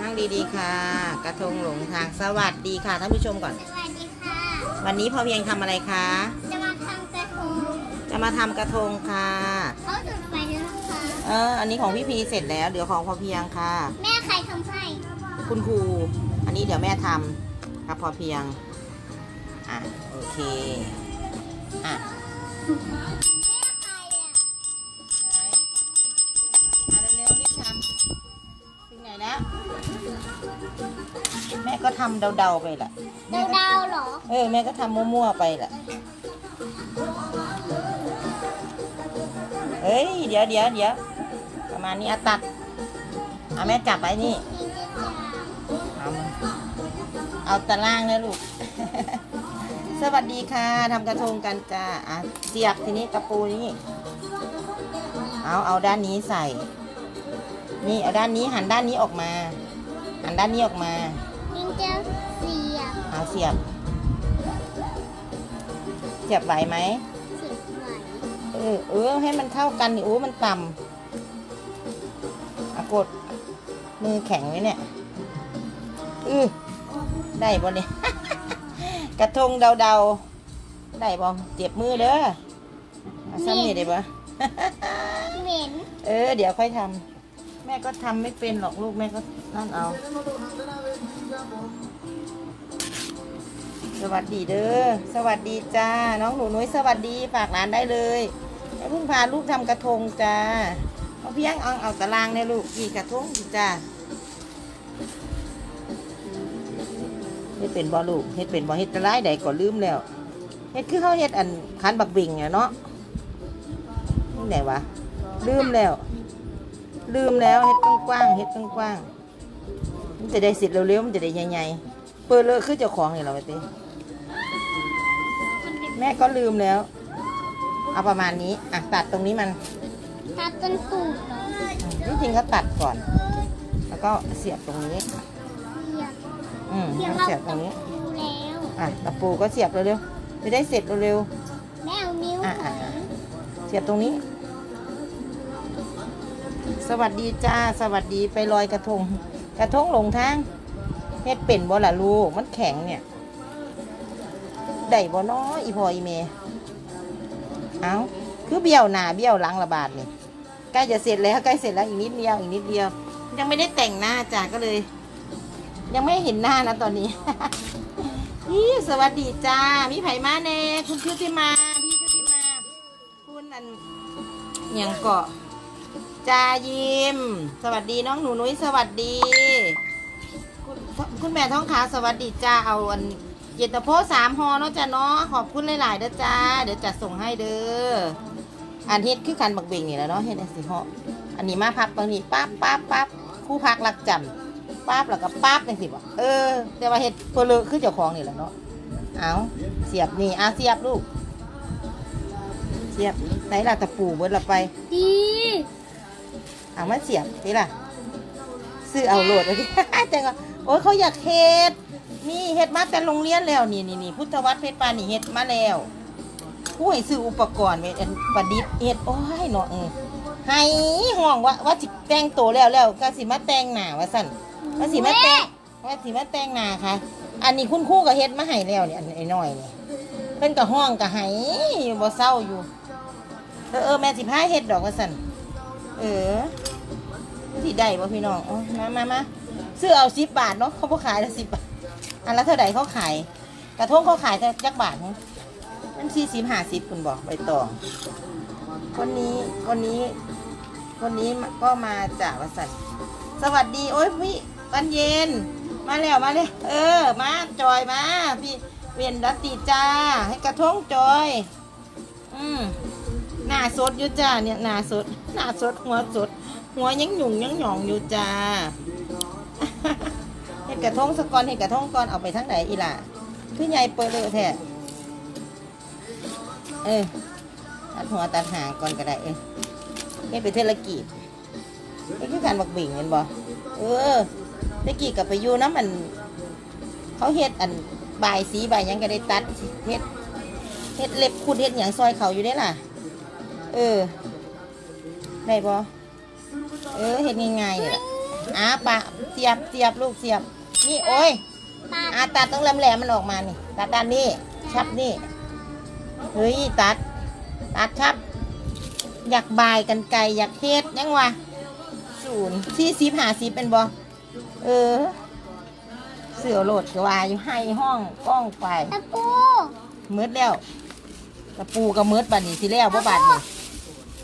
นั่งดีๆค่ะ กระทงหลงทางสวัสดีค่ะท่านผู้ชมก่อน สวัสดีค่ะ วันนี้พอเพียงทำอะไรคะ จะมาทำกระทง จะมาทำกระทงค่ะเขาจุดไฟแล้วนะคะเออ อันนี้ของพี่พีเสร็จแล้วเดี๋ยวของพอเพียงค่ะ แม่ใครทำให้ คุณครู อันนี้เดี๋ยวแม่ทำครับพอเพียง อะโอเค อะ ก็ทำเดาๆไปแหละแม่ดาวก็ดาวเหรอ เออแม่ก็ทำมั่วๆไปแหละเฮ้ยเดี๋ยวเดี๋ยวเดี๋ยวประมาณนี้อะตัดเอาแม่จับไว้นี่เอามาเอาตารางนะลูก สวัสดีค่ะทำกระทงกันจ้าอะเสียบทีนี้ตะปูนี่ เอาเอาด้านนี้ใส่ นี่เอาด้านนี้หันด้านนี้ออกมา หันด้านนี้ออกมา สียบ เสียบไหวไหมเสียบไหวเออเออให้มันเท่ากันนี่โอ้มันต่ำอะกดมือแข็งไว้เนี่ยอือได้บ่เนี่ยกระทงเดาๆ ได้บ่เจ็บมือเด้อเอาซ้ำนี่ได้บ่เหม็นเออ เดี๋ยวค่อยทำแม่ก็ทำไม่เป็นหรอกลูกแม่ก็นั่นเอา สวัสดีเด้อสวัสดีจ้า น้องหนูนุ้ยสวัสดีฝากร้านได้เลยแม่เพิ่งพาลูกทำกระทงจ้าเอาเพียงเอาเอาตารางเนี่ยลูกกี่กระทงจ้าเฮ็ดเป็นบ่ลูกเฮ็ดเป็นบ่เฮ็ดตะไลใดก็ลืมแล้วเฮ็ดคือเขาเฮ็ดอันคันบักบิ่งอะเนาะนี่ไหนวะลืมแล้ว ลืมแล้วเฮ็ดต้องกว้างเฮ็ดต้องกว้างมันจะได้เสร็จเร็วๆมันจะได้ใหญ่ๆเปิดเลยคือเจ้าของนี่เหรอวะติแม่ก็ลืมแล้ว เอาประมาณนี้ อะ ตัดตรงนี้มัน ตัดจนตูดเหรออืมที่จริงก็ตัดก่อน แล้วก็เสียบตรงนี้เสียบอืมเสียบแล้วเราเสียบตรงนี้ดูแล้วอะตะปูก็เสียบเร็วๆจะได้เสร็จเร็วแม่เอานิ้วอะขอะองอะๆเสียบตรงนี้ สวัสดีจ้า สวัสดีไปลอยกระทง กระทงหลงทางเฮ็ดเป็นบ่ล่ะลูก มันแข็งเนี่ย ได้บ่น้ออีพออีเมเอาคือเบี้ยวหน้าเบี้ยวหลังระบาดนี่ใกล้จะเสร็จแล้วใกล้เสร็จแล้วอีกนิดเดียวอีกนิดเดียว ยังไม่ได้แต่งหน้าจ้ะก็เลย ยังไม่เห็นหน้านะตอนนี้นี่สวัสดีจ้ามีไผ่มาแน่คุณชุติมาพี่ชุติมา คุณอันยังเกาะจายิม สวัสดีน้องหนูนุ้ยสวัสดี คุณคุณแม่ท้องขาสวัสดีจ้าเอาอัน เย็นตาโพสามฮอเนาะจ้ะเนาะขอบคุณหลายๆเด้อจ้า เดี๋ยวจัดส่งให้เด้ออันเฮ็ดคือกันบักเบงนี่แหละเนาะเฮ็ดอันสิฮออันนี้มาพักบางนี้ปั๊บปั๊บปั๊บคู่พักรักจำปั๊บแล้วก็ปั๊บจังสิบ่เออ แต่ว่าเฮ็ดเพื่อเลอะคือเจ้าของนี่แหละเนาะเอาเสียบนี่เอาเสียบลูก เสียบไหนล่ะตะปูเบิดละไปดีเอามาเสียบนี่ล่ะซื้อเอาโหลดเลยจังว่าโอ้ยเขาอยากเฮ็ด นี่เฮ็ดมาแต่โรงเรียนแล้วนี่นี่นี่พุทธวัฒน์เพชรปานนี่เฮ็ดมาแล้วผู้ให้ซื้ออุปกรณ์ไว้อันประดิษฐ์เฮ็ดโอ้ยเนาะเออให้ห่วงว่าว่าสิแต่งตัวแล้วแล้วก็สิมาแต่งหน้าว่าสั่นว่าสิมาแต่งว่าสิมาแต่งหน้าค่ะ อันนี้คุณครูก็เฮ็ดมาให้แล้วเนี่อันไอ้น้อยนี่เพิ่นก็ห้องก็ให้อยู่บ่เศร้าอยู่ เออเออแม่สิพาเฮ็ดดอกว่าสั่นเออสิได้บ่พี่น้องอ๋อมามามาซื้อเอา10บบาทเนาะเขาบ่ขายละ10บาท อันละเท่าไหร่เขาขาย กระทงเขาขายแต่จักบาทฮะนั่นสี่สิบห้าสิบคุณบอกใบตอง คนนี้คนนี้ คนนี้ก็มาจากวสันสวัสดี โอ้ยพี่วันเย็น มาแล้วมาเลยเออ มาจอยมา พี่เวียนรัตติจ้า ให้กระทงจอย อืมหน้าสดอยู่จ้าเนี่ยหน้าสดหน้าสดหัวสด หัวยังหยุ่งยังหยองอยู่จ้า กระทงสกอนเห็ดกระทงก่อนเอาไปทั้งไหนอีหล่ะคือใหญ่เปิดเลยแท้เออตัดหัวตัดหางก่อนก็ได้เออเฮ็ดไปเทอลกีบนี่คือการบักบิ่งเห็นบ่เออตะกี้กับไปอยู่น้ำมัน เขาเฮ็ดอันบายสีบายยังก็ได้ตัดเฮ็ดเฮ็ดเล็บขุดเฮ็ดหยังซอยเขาอยู่ได้ล่ะ เออได้บ่เออเฮ็ดง่ายๆนี่ะอะปะเสียบเสียบลูกเสียบ นี่โอ้ยตัดอะตัดต้องแหลมๆมันออกมานี่ ตัดด้านนี้ ชับนี่ เฮ้ยตัด ตัดชับ อยากบายกันไกลอยากเฮ็ดยังวะศูนย์สี่สิบห้าสิบเป็นบอเออ เสือโหลดก็ว่าอยู่ให้ห้องกล้องไปตะปูมืดแล้วตะปูกับมืดบัดนี้สิแล้วบ่บัดนี้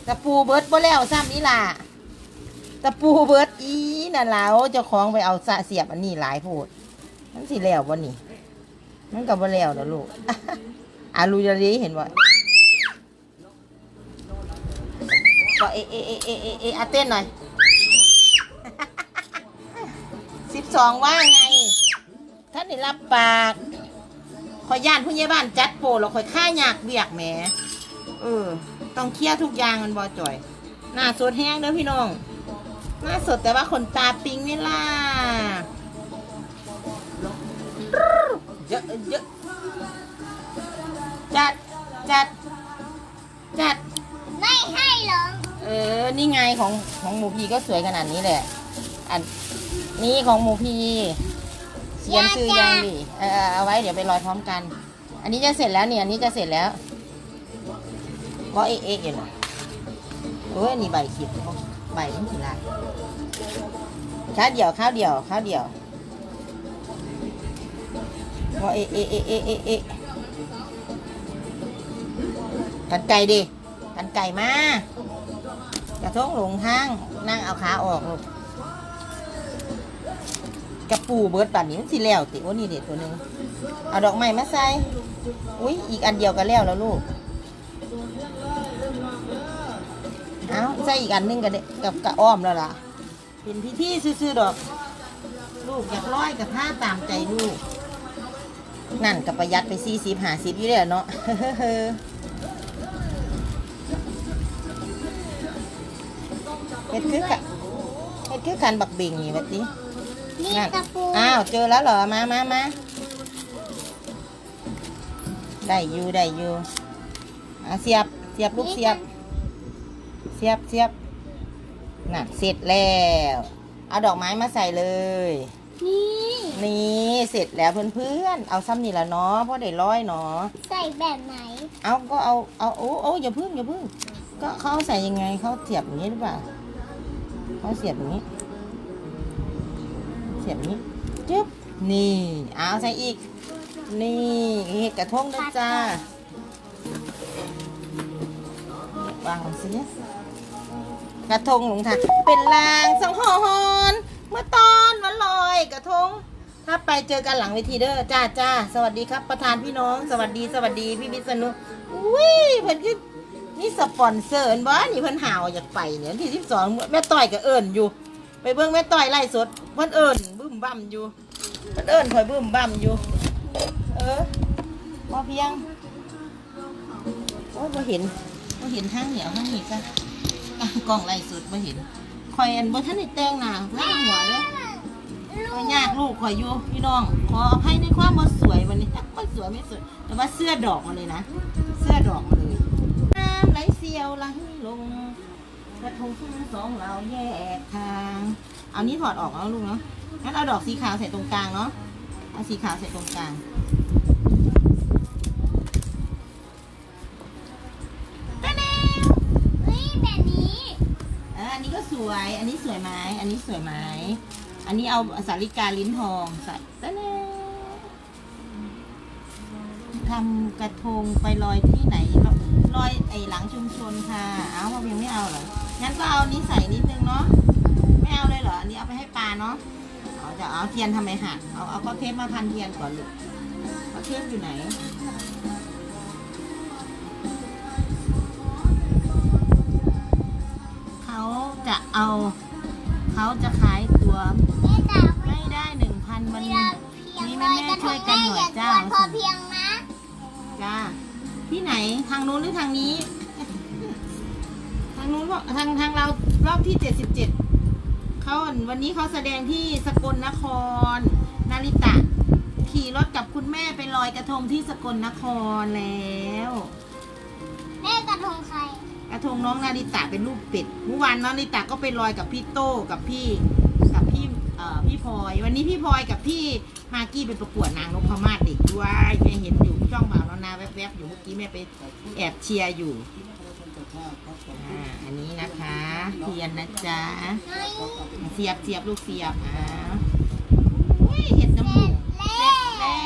ตะปูเบิดบ่แล้วซ้ำนี่ล่ะ ตะปูเบิดอีนั่นล่ะโอ้เจ้าของไปเอาสะเสียบอันนี้หลายโพดมันสิแล้วบ่นี่ มันก็บ่แล้วนะลูกอาลูจะรีเห็นบ่ก็เอเอเอเอเอเออะเต้นหน่อยสิบสองว่าไง ท่านได้รับปากคอยย่านผู้ใหญ่บ้านจัดโปรแล้วคอยค่ายากเบียกแหมเออ ต้องเคลียร์ทุกอย่างมันบอจ่อย หน้าสดแห้งเด้อพี่น้อง หน้าสดแต่ว่าขนตาปิงนี่ล่ะเยอะเยอะจัดจัดจัด ไม่ให้หรอกเออ นี่ไงของของหมูพีก็สวยขนาดนี้แหละ อันนี้ของหมูพีเสียนซื้อยังดิเออเอาไว้เดี๋ยวไปลอยพร้อมกัน อันนี้จะเสร็จแล้วเนี่ยอันนี้จะเสร็จแล้วก็เอ๊ะเอ๊ะอยู่นะโอ้ยอันนี่ใบขีด ใบมันขีละข้าวเดียวข้าวเดียวข้าวเดียวก็เอเอเอเอเอเอกันไก่ดิกันไก่มากระทงหลงทางนั่งเอาขาออกลูกกระปูเบิดป่านนี้มันสิแล้วติว่านี่เด็ดตัวหนึงเอาดอกไม้มาใส่อุ้ยอีกอันเดียวก็แล้วแล้วลูก เอาใส่อีกอันหนึงกับกับกระอ้อมแล้วล่ะ เป็นพิธีซื่อๆดอก ลูกอยากร้อยกับผ้าตามใจลูก นั่นกับประหยัดไปสี่สิบห้าสิบอยู่แล้วเนาะเฮ็ดคือกันเฮ็ดคือกันบักเบ่งนี่วัดดินี่นั่นตะปูอ้าวเจอแล้วเหรอมามามาได้อยู่ได้อยู่อะเสียบเสียบลูกเสียบเสียบเสียบน่ะเสร็จแล้ว เอาดอกไม้มาใส่เลย นี่นี่เสร็จแล้วเพื่อนๆ เอาซ้ำนี่ละเนาะเพราะได้ร้อยเนาะ ใส่แบบไหน เอาก็เอาเอาโอ้โอ้อย่าพึ่งอย่าพึ่ง ก็เขาใส่ยังไงเขาเสียบอย่างนี้หรือเปล่าเขาเสียบอย่างนี้ เสียบอย่างนี้จึ๊บนี่ เอาใส่อีก นี่เห็ดกระทงนะจ้าวางลงสิ กระทงหลงทางเป็นลางสังหรณ์เมื่อตอนวันลอยกระทง ถ้าไปเจอกันหลังเวทีเด้อจ้าจ้าสวัสดีครับประธานพี่น้อง สวัสดีสวัสดีพี่วิษณุอุ้ยเพิ่นคือนี่สปอนเซอร์เห็นบ่นี่เพิ่นหาวอยากไปเนี่ยวันที่สิบสองแม่ต้อยก็เอิญอยู่ ไปเบิ่งแม่ต้อยไล่สดเพิ่นเอิญบึ้มบั่มอยู่เพิ่นเอิญคอยบึ้มบั่มอยู่ เออพอเพียงโอ้ยบ่เห็นบ่เห็นทางเหนียวทางนี้จ้ะ กล้องไล่สดบ่เห็นคอยอันบ่ทันได้แต่งหน้าล้างหัวเด้อขอยากลูกขอยอยู่พี่น้อง ขออภัยในความมาสวยวันนี้ไม่สวยไม่สวยแต่ว่าเสื้อดอกมาเลยนะ เสื้อดอกมาเลยน้ำไหลเสียวไหลลงกระทงสองเราแยกทางเอานี้ถอดออกแล้วลูกเนาะงั้นเอาดอกสีขาวใส่ตรงกลางเนาะเอาสีขาวใส่ตรงกลาง ออันนี้ก็สวยอันนี้สวยไหมอันนี้สวยไหมอันนี้เอาสาริกาลิ้นทองใส่ตะแนวทำกระทงไปลอยที่ไหนลอยไอหลังชุมชนค่ะ เอาพอเพียงไม่เอาเหรอ งั้นก็เอานี้ใส่นิดนึงเนาะ ไม่เอาเลยเหรอ อันนี้เอาไปให้ปลาเนาะ เอาจะเอาเทียนทำไมหัก เอาเอาก็เทปมาพันเทียนก่อนลูกก็เทปอยู่ไหน จะเอาเขาจะขายตัวแม่จ๋าไม่ได้หนึ่งพันมันเวลาเพียงนี่ลแม่อยแม่กระทช่วยงกันแม่หน่ออยย่าจ้ากวนพอเพียงนะจ้าที่ไหนทางนู้นหรือทางนี้ ทางนู้นว่าทางทางเรารอบที่เจ็ดสิบเจ็ดเขาวันนี้เขาแสดงที่สกลนคร นาริตะ ขี่รถกับคุณแม่ไปลอยกระทงที่สกลนครแล้ว แม่กระทงใคร กระทงน้องนาริตะเป็นรูปเป็ดเมื่อวานน้องนาริตะก็ไปลอยกับพี่โต้กับพี่กับพี่เอ่อพี่พลอย วันนี้พี่พลอยกับพี่มากกี้ไปประกวดนางนพมาศเด็กด้วยแม่เห็นอยู่ช่องบ่าวนานาแวบๆอยู่เมื่อกี้แม่ไปแอบเชียร์อยู่อ่าอันนี้นะคะเทียนนะจ๊ะเสียบเสียบลูกเสียบอ่าอุ้ยเห็ดน้ำมูกเล่แล้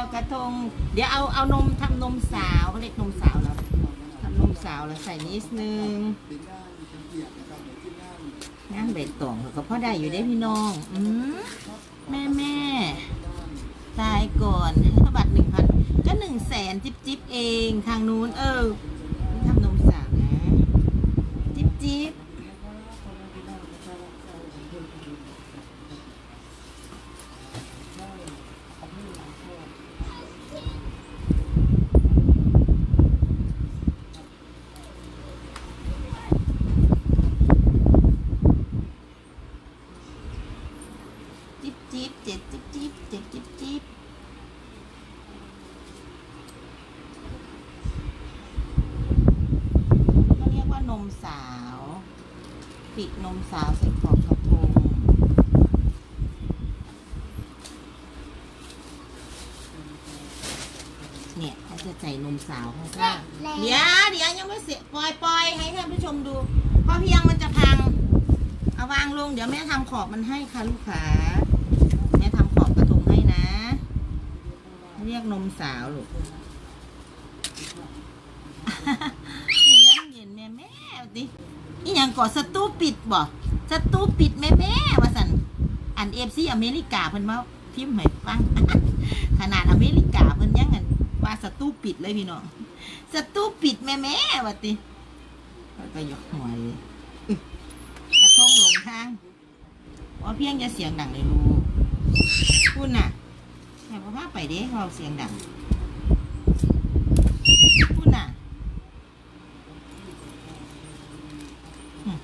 วกระทง เดี๋ยวเอาเอานมทำนมสาวเขาเรียกนมสาวแล้ว สาวแล้วใส่นิดนึงงานใบตองเขาก็พอได้อยู่ได้พี่น้องอืมแม่แม่ตายก่อนบัตรหนึ่งพันก็หนึ่งแสนจิบจิบเองทางนู้น เออทำนมสาวนะ จิบจิบ จิ๊บจิ๊บเจ็ดจิ๊บจิ๊บเจ็ดจิ๊บจิ๊บเขาเรียกว่านมสาว ปิดนมสาว ใส่ขอบกระทงเนี่ยเขาจะใส่นมสาวข้างล่างเดี๋ยวเดี๋ยวยังไม่เสร็จปล่อยปล่อยให้ท่านผู้ชมดู เพราะเพียงมันจะพัง เอาวางลง เดี๋ยวแม่ทำขอบมันให้ค่ะลูกค้าแม่ทำขอบกระทงให้นะ เรียกนมสาวลูกอีหยังเย็นแม่แม่ดิอีหยังก่อสตูปิดบ่ สตูปิดแม่แม่ว่าสันอันเอฟซีอเมริกาเพิ่นมาพิมพ์ให้ฟัง ขนาดอเมริกาเพิ่นยังกันว่าสตูปิดเลยพี่น้องสตูปิดแม่แม่ว่าติก็ยกหวยกระทงหลงทางว่าเพียงจะเสียงดังเลยลูกพูดน่ะแม่พ่อพาไปเด้เราเสียงดังพูดน่ะอืม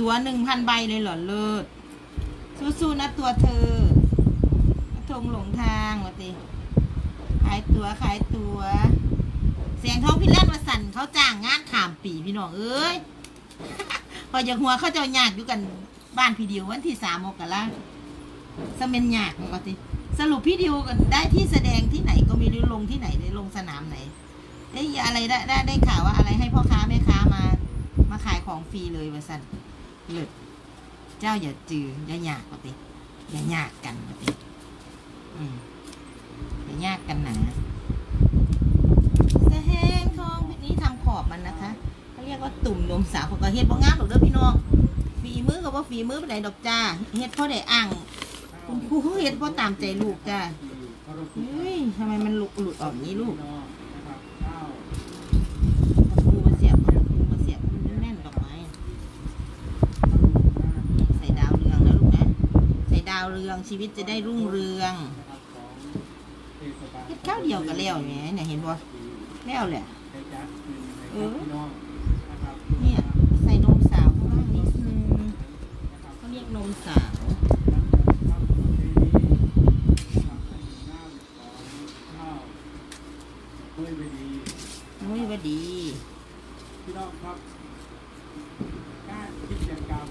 ตัวหนึ่งพันใบเลยเหรอเลิศสู้ๆนะตัวเธอทงหลงทางวะติขายตัวขายตัวเสียงท้องพี่เล่นมาสั่นเขาจ้างงานขามปีพี่น้องเอ้ยพอจากหัวเขาจะหยาดอยู่กันบ้านพี่ดิววันที่สามมกราสเมนหยาดปกติสรุปพี่ดิวกันได้ที่แสดงที่ไหนก็มีรู้ลงที่ไหนได้ลงสนามไหนได้อะไรได้ได้ข่าวว่าอะไรให้พ่อค้าแม่ค้ามา มาขายของฟรีเลยว่าสั่น เลิศเจ้าอย่าจืออย่าหยาดปกติอย่าหยาดกันปกติอืมอย่าหยาดกันหนาแสงทองนี่ทำขอบมันนะคะเขาเรียกว่าตุ่มนมสาวเขาก็เฮ็ดบ่งามหรอกเด้อพี่น้องฝีมือก็บ่ฝีมือปานใดดอกจ้าเฮ็ดเพราะได้อ่างคุณครูเฮ็ดเพราะตามใจลูกจ้าเฮ้ยทำไมมันหลุดหลุดออกอย่างนี้ลูกตะปูมาเสียบตะปูมาเสียบมันแน่นดอกไม้ใส่ดาวเรืองนะลูกนะใส่ดาวเรื องชีวิตจะได้รุ่งเรืองเฮ็ดข้าวเดียวกับแล้วแหมเนี่ยเห็นบ่แล้วแหละเออเนี่ยใส่นมสาวข้างล่างนิดนึงเขาเรียกนมสาวนุ้ยว่าดี พี่น้องครับการกิจกรรม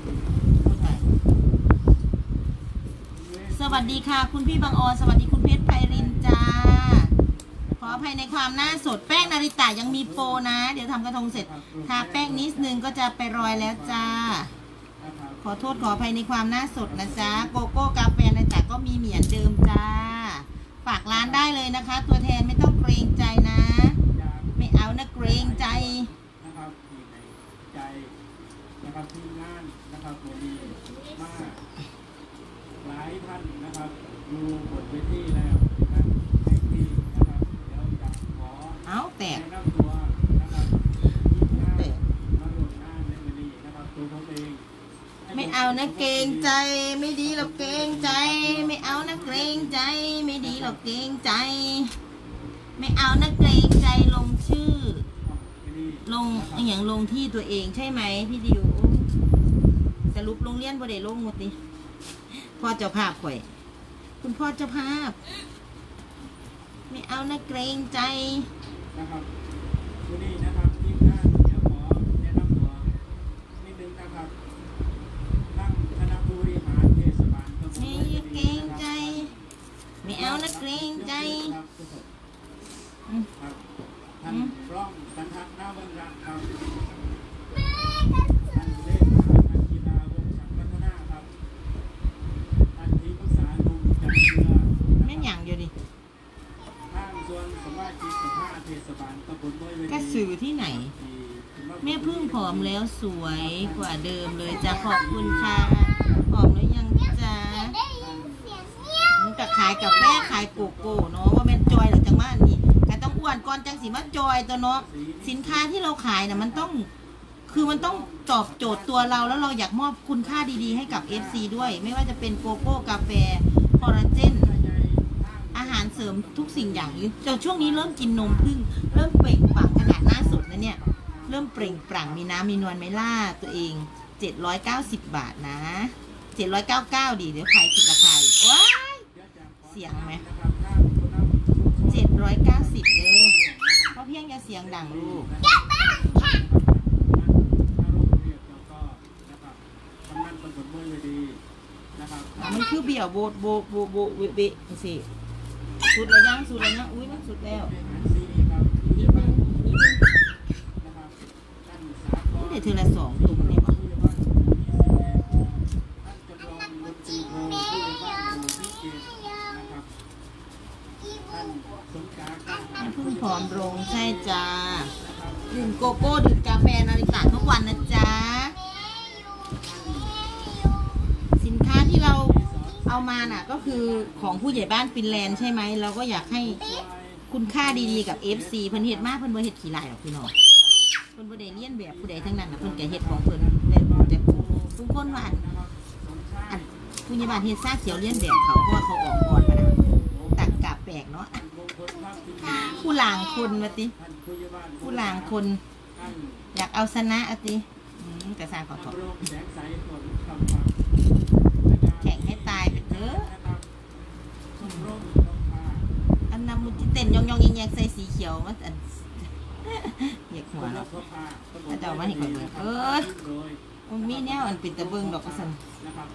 สวัสดีค่ะ คุณพี่บางออนสวัสดีคุณเพชรไพรินจ้า ขออภัยในความหน้าสดแป้งนาริตะยังมีโปรนะ เดี๋ยวทำกระทงเสร็จทาแป้งนิดนึงก็จะไปรอยแล้วจ้า ขอโทษขออภัยในความหน้าสดนะจ๊ะโกโก้กาแฟนะจ๊ะก็มีเหมือนเดิมจ้า ฝากร้านได้เลยนะคะ ตัวแทนไม่ต้องเกรงใจนะ ไม่เอานะเกรงใจนะครับทีใจนะครับที่งานนะครับวันนี้มาก หลายท่านนะครับดูบทเวทีแล้วนะแห่งนี้นะครับเดี๋ยวจะขอเอาแตกแนะนำตัวนะครับทีมงานแตกมาร่วมงานในวันนี้นะครับตัวเขาเองไม่เอานะเกรงใจไม่ดีหรอกเกรงใจ ไม่เอานะเกรงใจ ไม่ดีหรอกเกรงใจ ไม่เอานะเกรงใจลงชื่อ ลงอหย่างลงที่ตัวเองใช่ไหมพี่ดิวสรุปโรงเรียนบ่ได้ลงหมดดิ พ่อเจ้าภาพข่อย คุณพ่อเจ้าภาพ ไม่เอานะเกรงใจ นะครับที่นี่นะครับที่มงานเดี๋ยวหมอแนะนำตัวนิดนึงนะครับนั่งคณะผู้บริหารเทศบาลตำบลไม่เกรงใจ ไม่เอานะเกรงใจ กสภาเทศบาลตำบลห้วยเวทีกระสือที่ไหน แม่พึ่งผอมแล้วสวยกว่าเดิมเลยจะขอบคุณค่ะผอมแล้วยังจ้าได้ยินเสียงเงี้ยมันก็ขายกับแม่ขายโกโก้เนาะว่าแม่นจอยหรือจังว่านี่ก็ต้องอ้วนก่อนจังสิมาจอยตัวเนาะสินค้าที่เราขายน่ะมันต้องคือมันต้องตอบโจทย์ตัวเราแล้วเราอยากมอบคุณค่าดีๆ ให้กับ FC ด้วย ไม่ว่าจะเป็นโกโก้กาแฟคอลลาเจน อาหารเสริมทุกสิ่งอย่างแต่ช่วงนี้เริ่มกินนมพึ่ง เริ่มเปล่งปลั่งขนาดหน้าสดนะเนี่ย เริ่มเปล่งปลั่งมีน้ำมีนวลไหมล่าตัวเอง 790 บาทนะ 799 ดีเดี๋ยวขายผิดราคาอีกว้ายเสียงไหม790 เด้อเพราะเพียงอย่าเสียงดังลูกมันคือเบี่ยวโบดโบโบโบเวเวสิ สุดแล้วยังสุดแล้วยังอุ้ยมันสุดแล้วเดี๋ยวเธอละสองตุ่มนี่ปะจริงแม่ยนี่เพึ่งผอมลงใช่จ้าดื่มโกโก้ดื่มกาแฟนาริตะทุกวันนะจ๊ะ มาน่ะก็คือของผู้ใหญ่บ้านฟินแลนด์ใช่ไหมเราก็อยากให้คุณค่าดีๆกับ FC เพิ่นเฮ็ดมากเพิ่นบ่เฮ็ดขี้ลายหรอกพี่น้องเพิ่นบ่ได้เลียนแบบผู้ใดทั้งนั้นน่ะเพิ่นก็เฮ็ดของเพิ่นแต่แต่ทุกคนว่าอันอันผู้ใหญ่บ้านเฮ็ดซาเขียวเลียนแบบเขาเพราะว่าเขาออกก่อนนะตักกาแปลกเนาะผู้หลางคนว่าติผู้หลางคน อยากเอาชนะอะติแต่สาขาเถอะ แข่งให้ตายไป เถอะอันนำมุจิเต้นยองยองๆแยงๆใส่สีเขียวมันอันเหยียกหัวเนาะถ้าจะเอามาให้ข่อยเบิ่งเอ้ยมันมีแนวอันเป็นตะเบิงดอกกระสันนะครับ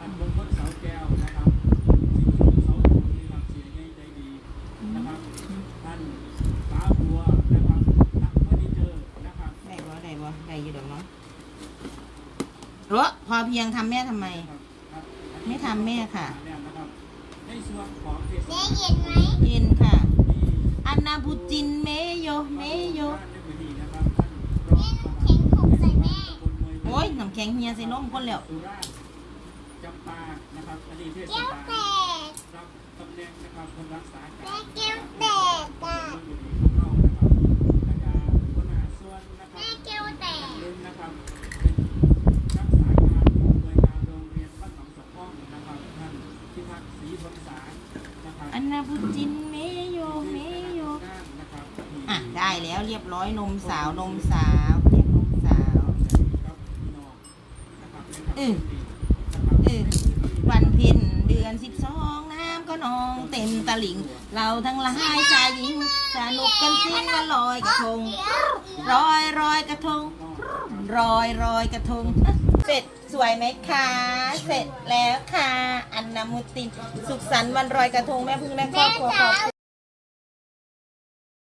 อันบนบนเสาแก้วนะครับสิ่งที่เสาปูนมีความเสียง่ายใจดีนะครับท่านฟ้าบัวนะครับนักเฟอร์นิเจอร์นะครับได้บ่ได้บ่ได้อยู่ดอกเนาะเออพอเพียงทำแม่ทำไมครับครับ ไม่ทำแม่ค่ะเนี่ยนะครับในส่วนของเทศแม่บาลเย็นไหมเย็นค่ะที่อันนาบุจินเมโยเมโยบ้านในพื้นที่นะครับท่านรองแม่น้ำแข็งหกใส่แม่ตำบลเมยโอ้ยน้ำแข็งเฮียใส่นมคนแล้วสุราษฎร์จำปานะครับอดีตเทศแก้วบาลแตกรับตำแหน่งนะครับคนรักษาการแม่แก้วแตกอะอยู่ดีของเรานะครับแล้วก็หัวหน้าส่วนนะครัแม่บแก้วแตกลืมนะครับ พิทักษ์ศรีพงษานะครับอันนาบุจินเมโยเมโยนะครับที่อะได้แล้วเรียบร้อยนมสาวนมสาวเรียกนมสาว ครับพี่น้องนะครับเออเออวันเพ็ญเดือนสิบสองน้ำก็นองเต็มตลิ่ง เราทั้งหลายชายหญิงสนุกกันจริงว่าลอยกระทง รอยรอยกระทงรอยรอยกระทง เสร็จสวยไหมคะ เสร็จแล้วค่ะ อันนามุติน สุขสันต์วันรอยกระทงแม่พึ่งและครอบครัวขอบคุณ